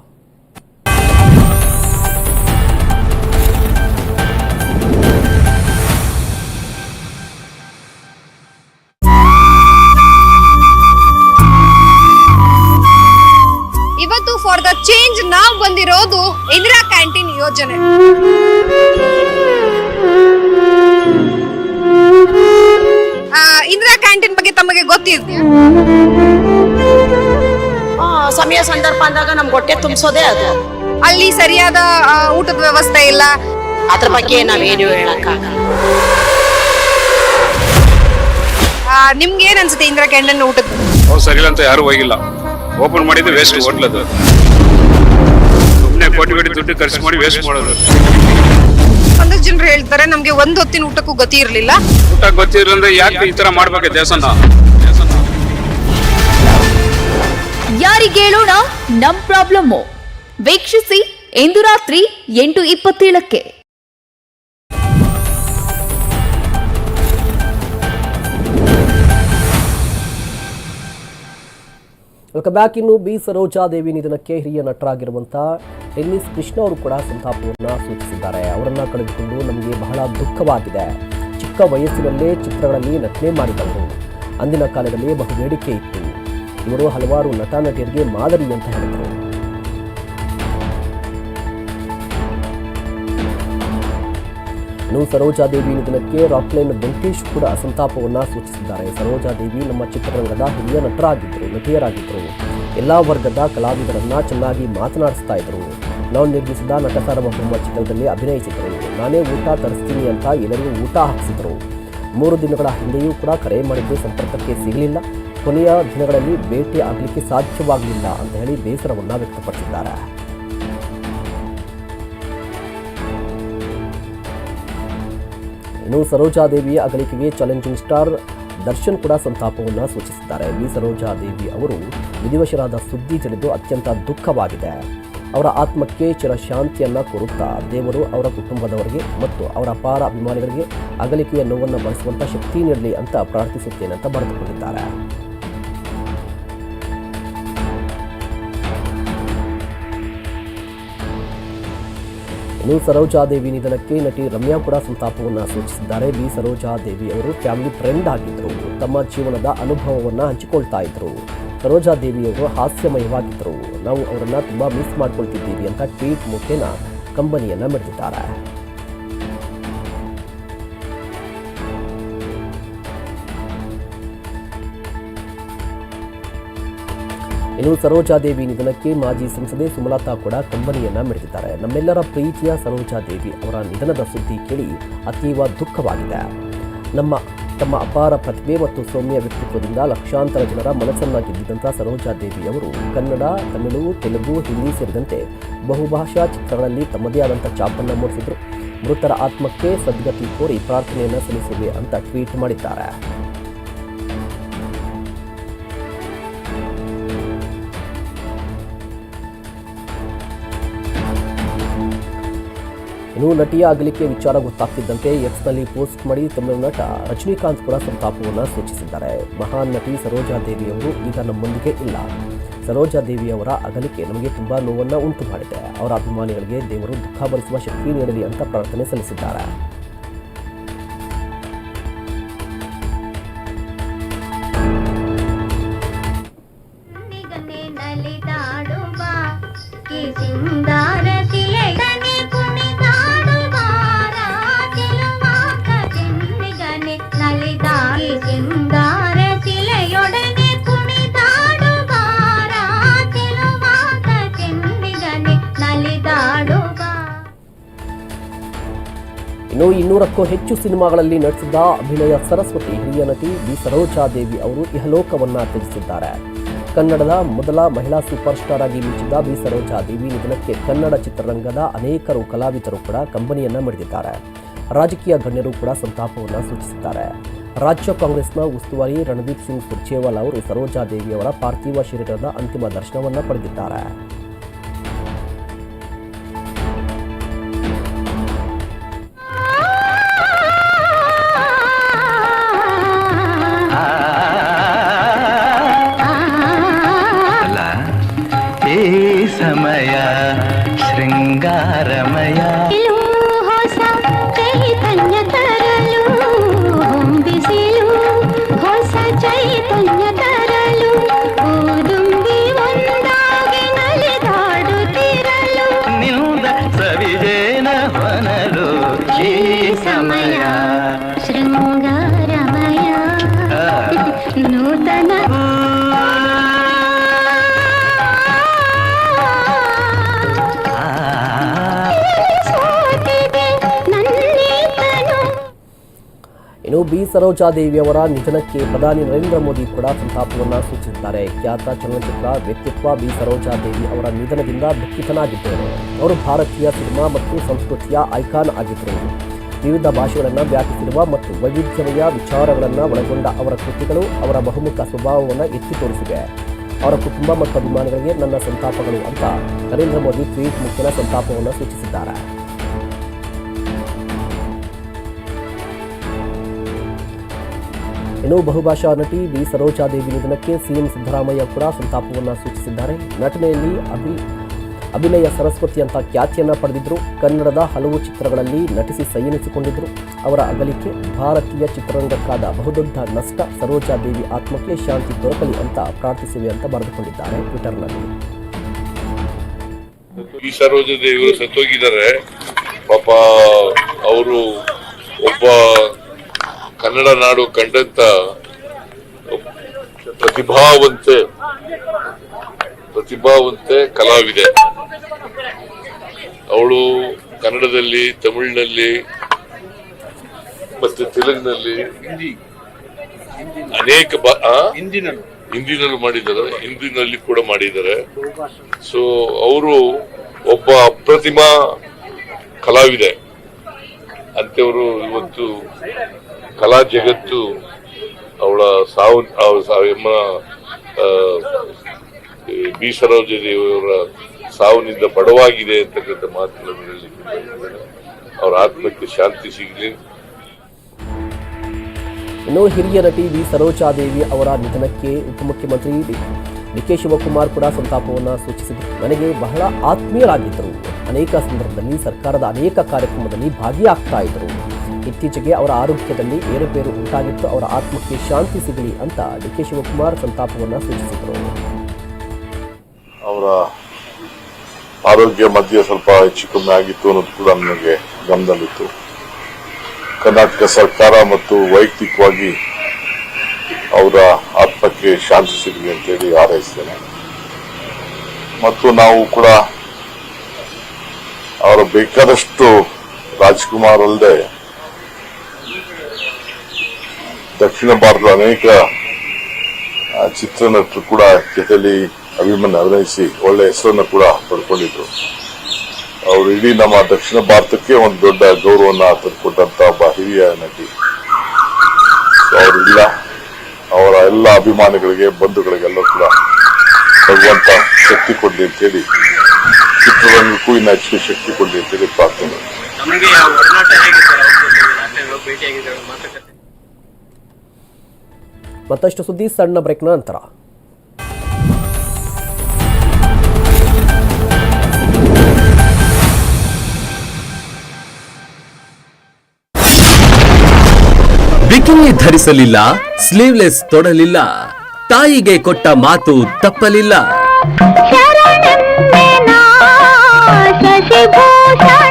ಇವತ್ತು ಫಾರ್ ದ ಚೇಂಜ್ ನಾವು ಬಂದಿರೋದು ಇಂದಿರಾ ಕ್ಯಾಂಟೀನ್ ಯೋಜನೆ. ಕ್ಯಾಂಟೀನ್ ಗೊತ್ತಿದೆ ಸಮಯ ಸಂದರ್ಭ ಅಂದಾಗ ನಮ್ಗೆ ಹೊಟ್ಟೆ ತುಂಬಿಸೋದೇ ಅದು. ಅಲ್ಲಿ ಸರಿಯಾದ ಆ, ಊಟದ ವ್ಯವಸ್ಥೆ ಇಲ್ಲ. ಅದ್ರ ಬಗ್ಗೆ ನಾವೇನು ಹೇಳಕ್ಕಾಗಲ್ಲ. ಆ, ನಿಮ್ಗೆ ಏನ್ ಅನ್ಸುತ್ತೆ ಇಂದಿರಾ ಕ್ಯಾಂಟೀನ್ ಊಟದ ಸರಿ ಸರಿಯಿಲ್ಲ ಅಂತ ಯಾರು ಹೋಗಿಲ್ಲ. ಓಪನ್ ಮಾಡಿದ್ದು ವೇಸ್ಟ್ ಹೋಟ್ಲದು ಸುಮ್ಮನೆ ಕೋಟಿ ಕೋಟಿ ದುಡ್ಡು ಖರ್ಚು ಮಾಡಿ ವೇಸ್ಟ್ ಮಾಡೋದು. ಒಂದಷ್ಟು ಜನರು ಹೇಳ್ತಾರೆ ನಮ್ಗೆ ಒಂದ್ ಹೊತ್ತಿನ ಊಟಕ್ಕೂ ಗತಿ ಇರ್ಲಿಲ್ಲ. ಊಟ ಗೊತ್ತಿರಂದ್ರೆ ಯಾಕೆ ಈ ತರ ಮಾಡ್ಬೇಕು ದೇವಸ್ಥಾನ? ಯಾರಿಗೇಳೋಣ ನಮ್ ಪ್ರಾಬ್ಲಮ್ಮು. ವೀಕ್ಷಿಸಿ ಇಂದು ರಾತ್ರಿ ಎಂಟು ಇಪ್ಪತ್ತೇಳಕ್ಕೆ. ವೆಲ್ಕಮ್ ಬ್ಯಾಕ್ ಇನ್ನು ಬಿ ಸರೋಜಾದೇವಿ ನಿಧನಕ್ಕೆ ಹಿರಿಯ ನಟರಾಗಿರುವಂತಹ ಟೆನ್ನಿಸ್ ಕೃಷ್ಣ ಅವರು ಕೂಡ ಸಂತಾಪವನ್ನು ಸೂಚಿಸಿದ್ದಾರೆ. ಅವರನ್ನ ಕಳೆದುಕೊಂಡು ನಮಗೆ ಬಹಳ ದುಃಖವಾಗಿದೆ. ಚಿಕ್ಕ ವಯಸ್ಸಿನಲ್ಲೇ ಚಿತ್ರಗಳಲ್ಲಿ ನಟನೆ ಮಾಡಿದವರು. ಅಂದಿನ ಕಾಲದಲ್ಲಿ ಬಹು ಬೇಡಿಕೆ ಇತ್ತು. ಇವರು ಹಲವಾರು ನಟ ನಟಿಯರಿಗೆ ಮಾದರಿ ಅಂತ ಹೇಳಿದರು. ಇನ್ನು ಸರೋಜಾದೇವಿ ನಿಧನಕ್ಕೆ ರಾಕ್ಲೈನ್ ವೆಂಕಟೇಶ್ ಕೂಡ ಸಂತಾಪವನ್ನು ಸೂಚಿಸಿದ್ದಾರೆ. ಸರೋಜಾದೇವಿ ನಮ್ಮ ಚಿತ್ರರಂಗದ ಹಿರಿಯ ನಟರಾಗಿದ್ದರು, ನಟಿಯರಾಗಿದ್ದರು. ಎಲ್ಲಾ ವರ್ಗದ ಕಲಾವಿದರನ್ನ ಚೆನ್ನಾಗಿ ಮಾತನಾಡಿಸ್ತಾ ಇದ್ರು ನಾವು ನಿರ್ಮಿಸಿದ ನಟ ಸಾರ್ವಭೌಮ ಚಿತ್ರದಲ್ಲಿ ಅಭಿನಯಿಸಿದರು ನಾನೇ ಊಟ ತರಿಸ್ತೀನಿ ಅಂತ ಎಲ್ಲರಿಗೂ ಊಟ ಹಾಕಿಸಿದರು. ಮೂರು ದಿನಗಳ ಹಿಂದೆಯೂ ಕೂಡ ಕರೆ ಮಾಡಿದ್ದು ಸಂಪರ್ಕಕ್ಕೆ ಸಿಗಲಿಲ್ಲ. ಕೊನೆಯ ದಿನಗಳಲ್ಲಿ ಭೇಟಿ ಆಗಲಿಕ್ಕೆ ಸಾಧ್ಯವಾಗಲಿಲ್ಲ ಅಂತ ಹೇಳಿ ಬೇಸರವನ್ನು ವ್ಯಕ್ತಪಡಿಸಿದ್ದಾರೆ. ಇನ್ನು ಸರೋಜಾದೇವಿಯ ಅಗಲಿಕೆಗೆ ಚಾಲೆಂಜಿಂಗ್ ಸ್ಟಾರ್ ದರ್ಶನ್ ಕೂಡ ಸಂತಾಪವನ್ನು ಸೂಚಿಸಿದ್ದಾರೆ. ವಿ. ಸರೋಜಾದೇವಿ ಅವರು ವಿಧಿವಶರಾದ ಸುದ್ದಿ ತಿಳಿದು ಅತ್ಯಂತ ದುಃಖವಾಗಿದೆ. ಅವರ ಆತ್ಮಕ್ಕೆ ಚಿರಶಾಂತಿಯನ್ನ ಕೋರುತ್ತಾ ದೇವರು ಅವರ ಕುಟುಂಬದವರಿಗೆ ಮತ್ತು ಅವರ ಅಪಾರ ಅಭಿಮಾನಿಗಳಿಗೆ ಅಗಲಿಕೆಯ ನೋವನ್ನು ಬಳಸುವಂಥ ಶಕ್ತಿ ನೀಡಲಿ ಅಂತ ಪ್ರಾರ್ಥಿಸುತ್ತೇನೆ ಅಂತ ಬರೆದುಕೊಂಡಿದ್ದಾರೆ. ಇನ್ನು ಸರೋಜಾದೇವಿ ನಿಧನಕ್ಕೆ ನಟಿ ರಮ್ಯಾ ಕೂಡ ಸಂತಾಪವನ್ನು ಸೂಚಿಸಿದ್ದಾರೆ. ಬಿ. ಸರೋಜಾದೇವಿ ಅವರು ಫ್ಯಾಮಿಲಿ ಫ್ರೆಂಡ್ ಆಗಿದ್ದರು ತಮ್ಮ ಜೀವನದ ಅನುಭವವನ್ನು ಹಂಚಿಕೊಳ್ತಾ ಇದ್ರು ಸರೋಜಾದೇವಿಯವರು ಹಾಸ್ಯಮಯವಾಗಿದ್ದರು. ನಾವು ಅವರನ್ನು ತುಂಬ ಮಿಸ್ ಮಾಡ್ಕೊಳ್ತಿದ್ದೀವಿ ಅಂತ ಟ್ವೀಟ್ ಮುಖೇನ ಕಂಬನಿಯನ್ನು ಮೆರೆದಿದ್ದಾರೆ. ಇನ್ನು ಸರೋಜಾದೇವಿ ನಿಧನಕ್ಕೆ ಮಾಜಿ ಸಂಸದೆ ಸುಮಲತಾ ಕೂಡ ಕಂಬನಿಯನ್ನ ಮೆರೆದಿದ್ದಾರೆ. ನಮ್ಮೆಲ್ಲರ ಪ್ರೀತಿಯ ಸರೋಜಾದೇವಿ ಅವರ ನಿಧನದ ಸುದ್ದಿ ಕೇಳಿ ಅತೀವ ದುಃಖವಾಗಿದೆ. ನಮ್ಮ ತಮ್ಮ ಅಪಾರ ಪ್ರತಿಭೆ ಮತ್ತು ಸೌಮ್ಯ ವ್ಯಕ್ತಿತ್ವದಿಂದ ಲಕ್ಷಾಂತರ ಜನರ ಮನಸ್ಸನ್ನ ಗೆದ್ದಿದ್ದಂಥ ಸರೋಜಾದೇವಿ ಅವರು ಕನ್ನಡ, ತಮಿಳು, ತೆಲುಗು, ಹಿಂದಿ ಸೇರಿದಂತೆ ಬಹುಭಾಷಾ ಚಿತ್ರಗಳಲ್ಲಿ ತಮ್ಮದೇ ಆದಂಥ ಛಾಪನ್ನು ಮೂಡಿಸಿದ್ರು. ಮೃತರ ಆತ್ಮಕ್ಕೆ ಸದ್ಗತಿ ಕೋರಿ ಪ್ರಾರ್ಥನೆಯನ್ನು ಸಲ್ಲಿಸಿವೆ ಅಂತ ಟ್ವೀಟ್ ಮಾಡಿದ್ದಾರೆ. ಇನ್ನು ನಟಿಯ ಅಗಲಿಕೆ ವಿಚಾರ ಗೊತ್ತಾಗ್ತಿದ್ದಂತೆ ಎಕ್ಸ್ನಲ್ಲಿ ಪೋಸ್ಟ್ ಮಾಡಿ ತಮಿಳು ನಟ ರಜನಿಕಾಂತ್ ಕೂಡ ಸಂತಾಪವನ್ನು ಸೂಚಿಸಿದ್ದಾರೆ. ಮಹಾನ್ ನಟಿ ಸರೋಜಾ ದೇವಿಯವರು ಈಗ ನಮ್ಮೊಂದಿಗೆ ಇಲ್ಲ. ಸರೋಜಾ ಅವರ ಅಗಲಿಕೆ ನಮಗೆ ತುಂಬಾ ನೋವನ್ನು ಉಂಟು ಮಾಡಿದೆ ಅವರ ಅಭಿಮಾನಿಗಳಿಗೆ ದೇವರು ದುಃಖ ಭರಿಸುವ ಶಕ್ತಿ ನೀಡಲಿ ಅಂತ ಪ್ರಾರ್ಥನೆ ಸಲ್ಲಿಸಿದ್ದಾರೆ. ಇನ್ನು ಹೆಚ್ಚು ಸಿನಿಮಾಗಳಲ್ಲಿ ನಟಿಸಿದ ಅಭಿನಯ ಸರಸ್ವತಿ ಹಿರಿಯ ನಟಿ ಬಿ ಸರೋಜಾದೇವಿ ಅವರು ಇಹಲೋಕವನ್ನ ತ್ಯಜಿಸಿದ್ದಾರೆ. ಕನ್ನಡದ ಮೊದಲ ಮಹಿಳಾ ಸೂಪರ್ ಸ್ಟಾರ್ ಆಗಿ ಮಿಂಚಿದ ಬಿ ಸರೋಜಾದೇವಿ ನಿಧನಕ್ಕೆ ಕನ್ನಡ ಚಿತ್ರರಂಗದ ಅನೇಕರು ಕಲಾವಿದರು ಕೂಡ ಕಂಬನಿಯನ್ನ ಮಿಡಿದಿದ್ದಾರೆ. ರಾಜಕೀಯ ಗಣ್ಯರು ಕೂಡ ಸಂತಾಪವನ್ನು ಸೂಚಿಸಿದ್ದಾರೆ. ರಾಜ್ಯ ಕಾಂಗ್ರೆಸ್ನ ಉಸ್ತುವಾರಿ ರಣದೀಪ್ ಸಿಂಗ್ ಸುರ್ಜೇವಾಲಾ ಅವರು ಸರೋಜಾದೇವಿ ಅವರ ಪಾರ್ಥಿವ ಶರೀರದ ಅಂತಿಮ ದರ್ಶನವನ್ನು ಪಡೆದಿದ್ದಾರೆ. ಬಿ. ಸರೋಜಾದೇವಿ ಅವರ ನಿಧನಕ್ಕೆ ಪ್ರಧಾನಿ ನರೇಂದ್ರ ಮೋದಿ ಕೂಡ ಸಂತಾಪವನ್ನು ಸೂಚಿಸಿದ್ದಾರೆ. ಖ್ಯಾತ ಚಲನಚಿತ್ರ ವ್ಯಕ್ತಿತ್ವ ಬಿ. ಸರೋಜಾದೇವಿ ಅವರ ನಿಧನದಿಂದ ದುಃಖಿತನಾಗಿದ್ದರು ಅವರು ಭಾರತೀಯ ಸಿನಿಮಾ ಮತ್ತು ಸಂಸ್ಕೃತಿಯ ಐಕಾನ್ ಆಗಿದ್ದರು. ವಿವಿಧ ಭಾಷೆಗಳನ್ನು ವ್ಯಾಪಿಸಿರುವ ಮತ್ತು ವೈವಿಧ್ಯಮಯ ವಿಚಾರಗಳನ್ನು ಒಳಗೊಂಡ ಅವರ ಕೃತಿಗಳು ಅವರ ಬಹುಮುಖ ಸ್ವಭಾವವನ್ನು ಎತ್ತಿ ತೋರಿಸಿವೆ. ಅವರ ಕುಟುಂಬ ಮತ್ತು ಅಭಿಮಾನಿಗಳಿಗೆ ನನ್ನ ಸಂತಾಪಗಳು ಅಂತ ನರೇಂದ್ರ ಮೋದಿ ಟ್ವೀಟ್ ಮುಖ್ಯನ ಸಂತಾಪವನ್ನು ಸೂಚಿಸಿದ್ದಾರೆ. ಇನ್ನು ಬಹುಭಾಷಾ ನಟಿ ಬಿ ಸರೋಜಾದೇವಿ ನಿಧನಕ್ಕೆ ಸಿಎಂ ಸಿದ್ದರಾಮಯ್ಯ ಕೂಡ ಸಂತಾಪವನ್ನು ಸೂಚಿಸಿದ್ದಾರೆ. ನಟನೆಯಲ್ಲಿ ಅಭಿ, ಅಭಿನಯ ಸರಸ್ವತಿ ಅಂತ ಖ್ಯಾತಿಯನ್ನು ಪಡೆದಿದ್ದರು ಕನ್ನಡದ ಹಲವು ಚಿತ್ರಗಳಲ್ಲಿ ನಟಿಸಿ ಸೈನಿಸಿಕೊಂಡಿದ್ದರು ಅವರ ಅಗಲಿಕೆ ಭಾರತೀಯ ಚಿತ್ರರಂಗಕ್ಕಾದ ಬಹುದೊಡ್ಡ ನಷ್ಟ ಸರೋಜಾದೇವಿ ಆತ್ಮಕ್ಕೆ ಶಾಂತಿ ದೊರಕಲಿ ಅಂತ ಪ್ರಾರ್ಥಿಸಿವೆ ಅಂತ ಬರೆದುಕೊಂಡಿದ್ದಾರೆ ಟ್ವಿಟರ್ನಲ್ಲಿ. ಈ ಸತ್ತೋಗಿದ್ದಾರೆ. ಪಾಪ ಅವರು ಒಬ್ಬ ಕನ್ನಡ ನಾಡು ಕಂಡಂತ ಪ್ರತಿಭಾವಂತೆ ಪ್ರತಿಭಾವಂತೆ ಕಲಾವಿದೆ. ಅವಳು ಕನ್ನಡದಲ್ಲಿ ತಮಿಳಿನಲ್ಲಿ ಮತ್ತೆ ತೆಲುಗಿನಲ್ಲಿ ಅನೇಕ ಬಾ ಆ? ಹಿಂದಿನಲ್ಲೂ. ಮಾಡಿದ್ದಾರೆ ಹಿಂದಿನಲ್ಲಿ ಕೂಡ ಮಾಡಿದ್ದಾರೆ. ಸೊ ಅವರು ಒಬ್ಬ ಅಪ್ರತಿಮಾ ಕಲಾವಿದೆ. ಅಂತವರು ಇವತ್ತು ಕಲಾ ಜಗತ್ತು ಅವಳ ಸಾವು ಈ ಬಿ ಸರೋಜದೇವಿಯವರ ಸಾವಿನಿಂದ ಬಡವಾಗಿದೆ ಅಂತಕ್ಕಂಥ ಮಾತುಗಳನ್ನು ಹೇಳಲಿಕ್ಕೆ ಅವರ ಆತ್ಮಕ್ಕೆ ಶಾಂತಿ ಸಿಗಲಿ. ಇನ್ನು ಹಿರಿಯ ನಟಿ ವಿ ಸರೋಜಾದೇವಿ ಅವರ ನಿಧನಕ್ಕೆ ಉಪಮುಖ್ಯಮಂತ್ರಿ ಡಿ ಡಿ ಕೆ ಶಿವಕುಮಾರ್ ಕೂಡ ಸಂತಾಪವನ್ನು ಸೂಚಿಸಿದರು. ನನಗೆ ಬಹಳ ಆತ್ಮೀಯರಾಗಿದ್ದರು. ಅನೇಕ ಸಂದರ್ಭದಲ್ಲಿ ಸರ್ಕಾರದ ಅನೇಕ ಕಾರ್ಯಕ್ರಮದಲ್ಲಿ ಭಾಗಿಯಾಗ್ತಾ ಇದ್ದರು. ಇತ್ತೀಚೆಗೆ ಅವರ ಆರೋಗ್ಯದಲ್ಲಿ ಏರುಪೇರು ಉಂಟಾಗಿತ್ತು, ಅವರ ಆತ್ಮಕ್ಕೆ ಶಾಂತಿ ಸಿಗಲಿ ಅಂತ ಡಿ ಕೆ ಶಿವಕುಮಾರ್ ಸಂತಾಪವನ್ನು ಸೂಚಿಸಿದರು. ಅವರ ಆರೋಗ್ಯ ಮಧ್ಯೆ ಸ್ವಲ್ಪ ಹೆಚ್ಚು ಕಮ್ಮಿ ಆಗಿತ್ತು ಅನ್ನೋದು ಕೂಡ ನನಗೆ ಗಮನದಲ್ಲಿತ್ತು. ಕರ್ನಾಟಕ ಸರ್ಕಾರ ಮತ್ತು ವೈಯಕ್ತಿಕವಾಗಿ ಅವರ ಆತ್ಮಕ್ಕೆ ಶಾಂತಿ ಸಿಗಲಿ ಅಂತೇಳಿ ಹಾರೈಸ್ತೇನೆ. ಮತ್ತು ನಾವು ಕೂಡ ಅವರ ಬೇಕಾದಷ್ಟು ರಾಜ್ಕುಮಾರ್ ಅಲ್ಲದೆ ದಕ್ಷಿಣ ಭಾರತದ ಅನೇಕ ಚಿತ್ರನಟರು ಕೂಡ ಜೊತೆಯಲ್ಲಿ ಅಭಿಮಾನ ಅಭಿನಯಿಸಿ ಒಳ್ಳೆ ಹೆಸರನ್ನು ಕೂಡ ಪಡ್ಕೊಂಡಿದ್ರು. ಅವರು ಇಡೀ ನಮ್ಮ ದಕ್ಷಿಣ ಭಾರತಕ್ಕೆ ಒಂದು ದೊಡ್ಡ ಗೌರವವನ್ನು ತಂದುಕೊಟ್ಟಂತ ಒಬ್ಬ ಹಿರಿಯ ನಟಿ. ಅವರಿಲ್ಲ ಅವರ ಎಲ್ಲ ಅಭಿಮಾನಿಗಳಿಗೆ, ಬಂಧುಗಳಿಗೆಲ್ಲ ಕೂಡ ಭಗವಂತ ಶಕ್ತಿ ಕೊಡಲಿ ಅಂತೇಳಿ ಚಿತ್ರರಂಗಕ್ಕೂ ಇನ್ನು ಹೆಚ್ಚಿನ ಶಕ್ತಿ ಕೊಡಲಿ ಅಂತೇಳಿ ಪ್ರಾರ್ಥನೆ. ಮತ್ತಷ್ಟು ಸುದ್ದಿ ಸಣ್ಣ ಬ್ರೇಕ್ನ ನಂತರ. ಬಿಕಿನಿ ಧರಿಸಲಿಲ್ಲ ಸ್ಲೀವ್ಲೆಸ್ ತೊಡಲಿಲ್ಲ ತಾಯಿಗೆ ಕೊಟ್ಟ ಮಾತು ತಪ್ಪಲಿಲ್ಲ. ಶಶಿಭೂಷಣ.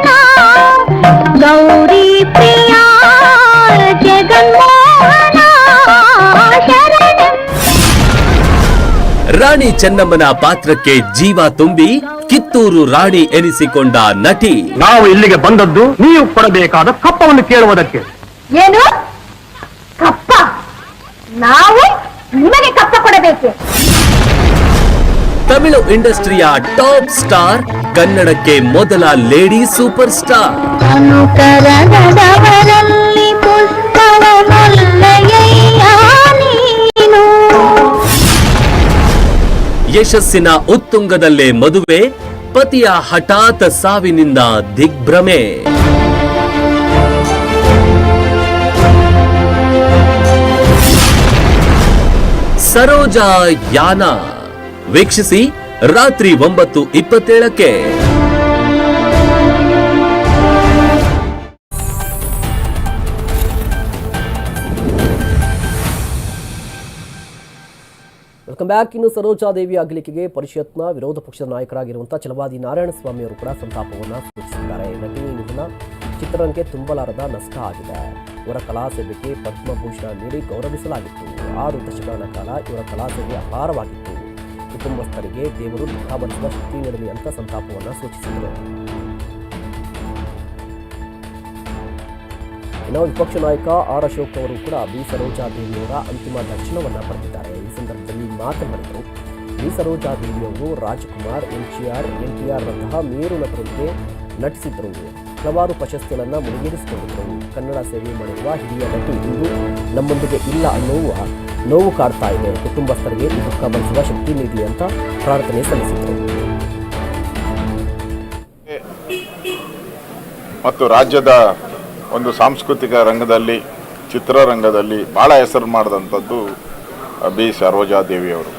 ರಾಣಿ ಚೆನ್ನಮ್ಮನ ಪಾತ್ರಕ್ಕೆ ಜೀವ ತುಂಬಿ ಕಿತ್ತೂರು ರಾಣಿ ಎನಿಸಿಕೊಂಡ ನಟಿ. ನಾವು ಇಲ್ಲಿಗೆ ಬಂದದ್ದು ನೀವು ಕೊಡಬೇಕಾದ ಕಪ್ಪವನ್ನು ಕೇಳುವುದಕ್ಕೆ. ಏನು? ಕಪ್ಪ? ನಾವು ನಿಮಗೆ ಕಪ್ಪ ಕೊಡಬೇಕು? ತಮಿಳು ಇಂಡಸ್ಟ್ರಿಯ ಟಾಪ್ ಸ್ಟಾರ್ ಕನ್ನಡಕ್ಕೆ ಮೊದಲ ಲೇಡಿ ಸೂಪರ್ ಸ್ಟಾರ್. ಅನುಕರಣದವರಲ್ಲಿ ಪುಷ್ಪವನೊಲ್ಲೆಯಯ್ಯ ಯಶಸ್ಸಿನ ಉತ್ತುಂಗದಲ್ಲೇ ಮದುವೆ ಪತಿಯ ಹಠಾತ್ ಸಾವಿನಿಂದ ದಿಗ್ಭ್ರಮೆ. ಸರೋಜಾ ಯಾನ. ವೀಕ್ಷಿಸಿ ರಾತ್ರಿ ಒಂಬತ್ತು ಇಪ್ಪತ್ತೇಳಕ್ಕೆ. ವೆಲ್ಕಮ್ ಬ್ಯಾಕ್ ಇನ್ನು ಸರೋಜಾದೇವಿ ಅಗಲಿಕೆಗೆ ಪರಿಷತ್ನ ವಿರೋಧ ಪಕ್ಷದ ನಾಯಕರಾಗಿರುವಂತಹ ಛಲವಾದಿ ನಾರಾಯಣಸ್ವಾಮಿ ಅವರು ಕೂಡ ಸಂತಾಪವನ್ನು ಸೂಚಿಸಿದ್ದಾರೆ. ನಟಿ ಚಿತ್ರರಂಗಕ್ಕೆ ತುಂಬಲಾರದ ನಷ್ಟ ಆಗಿದೆ. ಇವರ ಕಲಾ ಸೇವೆಗೆ ಪದ್ಮಭೂಷಣ ನೀಡಿ ಗೌರವಿಸಲಾಗಿತ್ತು. ಆರು ದಶಕಗಳ ಕಾಲ ಇವರ ಕಲಾ ಸೇವೆ ಅಪಾರವಾಗಿತ್ತು. ಕುಟುಂಬಸ್ಥರಿಗೆ ದೇವರು ದುಃಖ ಶಕ್ತಿ ನೀಡಲಿ ಅಂತ ಸಂತಾಪವನ್ನು ಸೂಚಿಸಿದರು. ಇನ್ನು ವಿಪಕ್ಷ ನಾಯಕ ಆರ್ ಅಶೋಕ್ ಅವರು ಕೂಡ ಬಿ. ಸರೋಜಾದೇವಿಯವರ ಅಂತಿಮ ದರ್ಶನವನ್ನು ಪಡೆದಿದ್ದಾರೆ. ಸಂದರ್ಭದಲ್ಲಿ ಮಾತನಾಡಿದರು. ಬಿ ಸರೋಜಾದೇವಿಯವರು ರಾಜ್ಕುಮಾರ್, ಎನ್ಟಿಆರ್ ನಂತಹ ಮೇರು ನಟರಂತೆ ನಟಿಸಿದ್ದರು. ಹಲವಾರು ಪ್ರಶಸ್ತಿಗಳನ್ನು ಮುಡಿಗೇರಿಸಿಕೊಂಡಿದ್ದರು. ಕನ್ನಡ ಸೇವೆ ಮಾಡಿರುವ ಹಿರಿಯ ನಟಿ ಇಂದು ನಮ್ಮೊಂದಿಗೆ ಇಲ್ಲ ಅನ್ನುವ ನೋವು ಕಾಡ್ತಾ ಇದೆ. ಕುಟುಂಬಸ್ಥರಿಗೆ ಈ ದುಃಖ ಬಳಸುವ ಶಕ್ತಿ ನೀಡಿ ಅಂತ ಪ್ರಾರ್ಥನೆ ಸಲ್ಲಿಸಿದರು ಮತ್ತು ರಾಜ್ಯದ ಒಂದು ಸಾಂಸ್ಕೃತಿಕ ರಂಗದಲ್ಲಿ, ಚಿತ್ರರಂಗದಲ್ಲಿ ಭಾಳ ಹೆಸರು ಮಾಡಿದಂಥದ್ದು ಬಿ ಸರೋಜಾದೇವಿಯವರು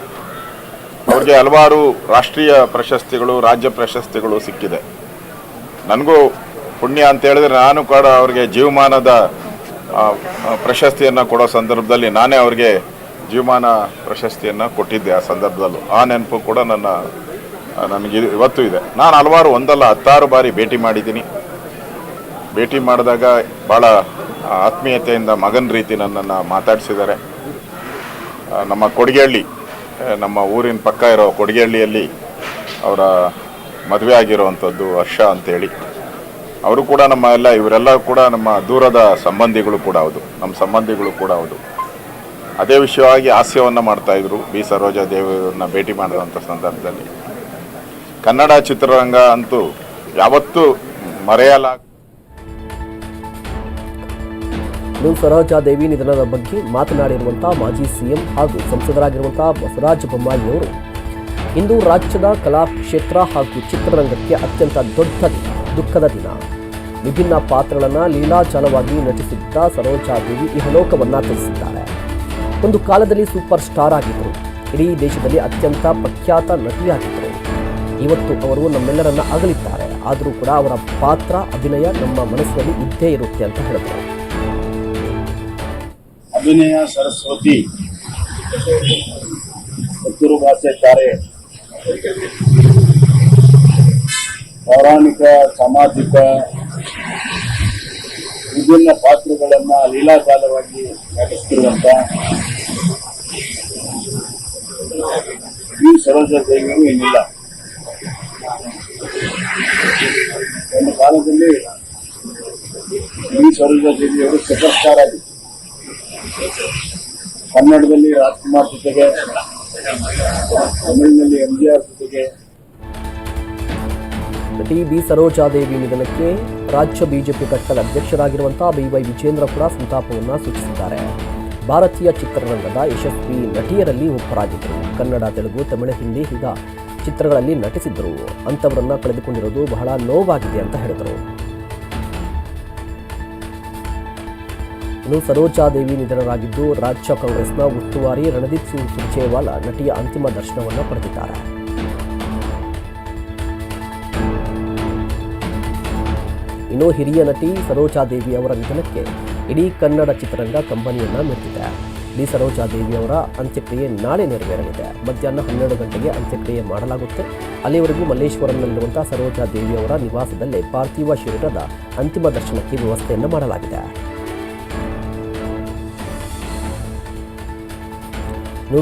ಅವ್ರಿಗೆ ಹಲವಾರು ರಾಷ್ಟ್ರೀಯ ಪ್ರಶಸ್ತಿಗಳು, ರಾಜ್ಯ ಪ್ರಶಸ್ತಿಗಳು ಸಿಕ್ಕಿದೆ. ನನಗೂ ಪುಣ್ಯ ಅಂತ ಹೇಳಿದ್ರೆ ನಾನು ಕೂಡ ಅವ್ರಿಗೆ ಜೀವಮಾನದ ಪ್ರಶಸ್ತಿಯನ್ನು ಕೊಡೋ ಸಂದರ್ಭದಲ್ಲಿ ನಾನೇ ಅವ್ರಿಗೆ ಜೀವಮಾನ ಪ್ರಶಸ್ತಿಯನ್ನು ಕೊಟ್ಟಿದ್ದೆ ಆ ಸಂದರ್ಭದಲ್ಲೂ. ಆ ನೆನಪು ಕೂಡ ನನ್ನ ನನಗೆ ಇವತ್ತು ಇದೆ. ನಾನು ಹಲವಾರು ಒಂದಲ್ಲ ಹತ್ತಾರು ಬಾರಿ ಭೇಟಿ ಮಾಡಿದ್ದೀನಿ. ಭೇಟಿ ಮಾಡಿದಾಗ ಭಾಳ ಆತ್ಮೀಯತೆಯಿಂದ ಮಗನ ರೀತಿ ನನ್ನನ್ನು ಮಾತಾಡಿಸಿದ್ದಾರೆ. ನಮ್ಮ ಕೊಡಿಗೆಹಳ್ಳಿ ನಮ್ಮ ಊರಿನ ಪಕ್ಕ ಇರೋ ಕೊಡಿಗೆಹಳ್ಳಿಯಲ್ಲಿ ಅವರ ಮದುವೆ ಆಗಿರುವಂಥದ್ದು ಹರ್ಷ ಅಂತೇಳಿ ಅವರು ಕೂಡ ನಮ್ಮ ಎಲ್ಲ, ಇವರೆಲ್ಲ ಕೂಡ ನಮ್ಮ ದೂರದ ಸಂಬಂಧಿಗಳು ಕೂಡ ಹೌದು. ನಮ್ಮ ಸಂಬಂಧಿಗಳು ಕೂಡ ಹೌದು. ಅದೇ ವಿಷಯವಾಗಿ ಹಾಸ್ಯವನ್ನು ಮಾಡ್ತಾಯಿದ್ರು ಬಿ. ಸರೋಜಾ ದೇವಿಯವ್ರನ್ನ ಭೇಟಿ ಮಾಡಿದಂಥ ಸಂದರ್ಭದಲ್ಲಿ. ಕನ್ನಡ ಚಿತ್ರರಂಗ ಅಂತೂ ಯಾವತ್ತೂ ಮರೆಯಲಾಗ ಇನ್ನು ಸರೋಜಾದೇವಿ ನಿಧನದ ಬಗ್ಗೆ ಮಾತನಾಡಿರುವಂತಹ ಮಾಜಿ ಸಿಎಂ ಹಾಗೂ ಸಂಸದರಾಗಿರುವಂತಹ ಬಸವರಾಜ ಬೊಮ್ಮಾಯಿಯವರು ಇಂದು ರಾಜ್ಯದ ಕಲಾ ಕ್ಷೇತ್ರ ಹಾಗೂ ಚಿತ್ರರಂಗಕ್ಕೆ ಅತ್ಯಂತ ದೊಡ್ಡ ದುಃಖದ ದಿನ. ವಿಭಿನ್ನ ಪಾತ್ರಗಳನ್ನು ಲೀಲಾಚಾಲವಾಗಿ ನಟಿಸಿದ್ದ ಸರೋಜಾದೇವಿ ಇಹಲೋಕವನ್ನು ತಿಳಿಸಿದ್ದಾರೆ ಒಂದು ಕಾಲದಲ್ಲಿ ಸೂಪರ್ ಸ್ಟಾರ್ ಆಗಿದ್ದರು, ಇಡೀ ದೇಶದಲ್ಲಿ ಅತ್ಯಂತ ಪ್ರಖ್ಯಾತ ನಟಿಯಾಗಿದ್ದರು. ಇವತ್ತು ಅವರು ನಮ್ಮೆಲ್ಲರನ್ನ ಅಗಲಿದ್ದಾರೆ, ಆದರೂ ಕೂಡ ಅವರ ಪಾತ್ರ, ಅಭಿನಯ ನಮ್ಮ ಮನಸ್ಸಿನಲ್ಲಿ ಇದ್ದೇ ಇರುತ್ತೆ ಅಂತ ಹೇಳಿದರು. ಅಭಿನಯ ಸರಸ್ವತಿ. ಪುತ್ತೂರು ಭಾಷೆ ತಾರೆ ಪೌರಾಣಿಕ, ಸಾಮಾಜಿಕ ವಿಭಿನ್ನ ಪಾತ್ರಗಳನ್ನ ಲೀಲಾಜಾಲವಾಗಿ ನಟಿಸ್ತಿರುವಂತ ಈ ಸರೋಜ ದೇವಿಯರು ಏನಿಲ್ಲ. ಒಂದು ಕಾಲದಲ್ಲಿ ಈ ಸರೋಜ ದೇವಿಯವರು ಸೂಪರ್ ಸ್ಟಾರ್ ಆಗಿದ್ರು ಕನ್ನಡದಲ್ಲಿ ರಾಜ್ಕುಮಾರ್ ಜೊತೆಗೆ, ತಮಿಳಿನಲ್ಲಿ ಎಂ ಜಿ ಆರ್ ಜೊತೆಗೆ. ನಟಿ ಬಿ ಸರೋಜಾದೇವಿ ನಿಧನಕ್ಕೆ ರಾಜ್ಯ ಬಿಜೆಪಿ ಘಟಕದ ಅಧ್ಯಕ್ಷರಾಗಿರುವಂತಹ ಬಿವೈ ವಿಜೇಂದ್ರ ಕೂಡ ಸಂತಾಪವನ್ನು ಸೂಚಿಸಿದ್ದಾರೆ. ಭಾರತೀಯ ಚಿತ್ರರಂಗದ ಯಶಸ್ವಿ ನಟಿಯರಲ್ಲಿ ಒಬ್ಬರಾಗಿದ್ದರು. ಕನ್ನಡ, ತೆಲುಗು, ತಮಿಳು, ಹಿಂದಿ ಹೀಗ ಚಿತ್ರಗಳಲ್ಲಿ ನಟಿಸಿದ್ದರು. ಅಂಥವರನ್ನು ಕಳೆದುಕೊಂಡಿರೋದು ಬಹಳ ನೋವಾಗಿದೆ ಅಂತ ಹೇಳಿದರು. ಇನ್ನು ಸರೋಜಾದೇವಿ ನಿಧನರಾಗಿದ್ದು ರಾಜ್ಯ ಕಾಂಗ್ರೆಸ್ನ ಉಸ್ತುವಾರಿ ರಣದೀಪ್ ಸಿಂಗ್ ಸುರ್ಜೇವಾಲಾ ನಟಿಯ ಅಂತಿಮ ದರ್ಶನವನ್ನು ಪಡೆದಿದ್ದಾರೆ. ಇನ್ನು ಹಿರಿಯ ನಟಿ ಸರೋಜಾದೇವಿ ಅವರ ನಿಧನಕ್ಕೆ ಇಡೀ ಕನ್ನಡ ಚಿತ್ರರಂಗ ಕಂಬನಿಯನ್ನ ಮೆರೆದಿದೆ. ಡಿ ಸರೋಜಾದೇವಿ ಅವರ ಅಂತ್ಯಕ್ರಿಯೆ ನಾಳೆ ನೆರವೇರಲಿದೆ. ಮಧ್ಯಾಹ್ನ ಹನ್ನೆರಡು ಗಂಟೆಗೆ ಅಂತ್ಯಕ್ರಿಯೆ ಮಾಡಲಾಗುತ್ತೆ. ಅಲ್ಲಿವರೆಗೂ ಮಲ್ಲೇಶ್ವರಂನಲ್ಲಿರುವಂತಹ ಸರೋಜಾದೇವಿ ಅವರ ನಿವಾಸದಲ್ಲೇ ಪಾರ್ಥಿವ ಶರೀರದ ಅಂತಿಮ ದರ್ಶನಕ್ಕೆ ವ್ಯವಸ್ಥೆಯನ್ನು ಮಾಡಲಾಗಿದೆ.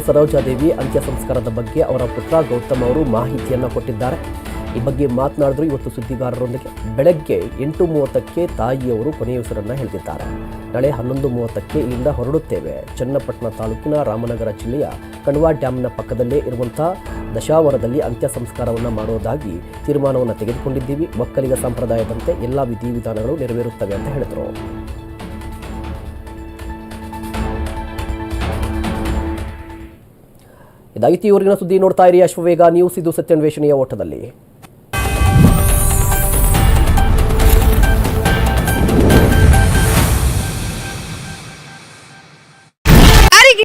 ಸರೋಜಾದೇವಿ ಅಂತ್ಯ ಸಂಸ್ಕಾರದ ಬಗ್ಗೆ ಅವರ ಪುತ್ರ ಗೌತಮ್ ಅವರು ಮಾಹಿತಿಯನ್ನು ಕೊಟ್ಟಿದ್ದಾರೆ. ಈ ಬಗ್ಗೆ ಮಾತನಾಡಿದ್ರು ಇವತ್ತು ಸುದ್ದಿಗಾರರೊಂದಿಗೆ. ಬೆಳಗ್ಗೆ ಎಂಟು ಮೂವತ್ತಕ್ಕೆ ತಾಯಿಯವರು ಕೊನೆಯುಸಿರನ್ನು ಹೇಳಿದ್ದಾರೆ ನಾಳೆ ಹನ್ನೊಂದು ಮೂವತ್ತಕ್ಕೆ ಇಲ್ಲಿಂದ ಹೊರಡುತ್ತೇವೆ. ಚನ್ನಪಟ್ಟಣ ತಾಲೂಕಿನ ರಾಮನಗರ ಜಿಲ್ಲೆಯ ಕಣ್ವಾ ಡ್ಯಾಮ್ನ ಪಕ್ಕದಲ್ಲೇ ಇರುವಂಥ ದಶಾವರದಲ್ಲಿ ಅಂತ್ಯ ಸಂಸ್ಕಾರವನ್ನು ಮಾಡೋದಾಗಿ ತೀರ್ಮಾನವನ್ನು ತೆಗೆದುಕೊಂಡಿದ್ದೀವಿ. ಒಕ್ಕಲಿಗ ಸಂಪ್ರದಾಯದಂತೆ ಎಲ್ಲ ವಿಧಿವಿಧಾನಗಳು ನೆರವೇರುತ್ತವೆ ಅಂತ ಹೇಳಿದರು. ಇದಾಗಿತ್ತು ಸುದ್ದಿ ನೋಡ್ತಾ ಇರಿ ಅಶ್ವವೇಗ ನ್ಯೂಸ್ ಇದು ಸತ್ಯಾನ್ವೇಷಣೆಯ ಓಟದಲ್ಲಿ.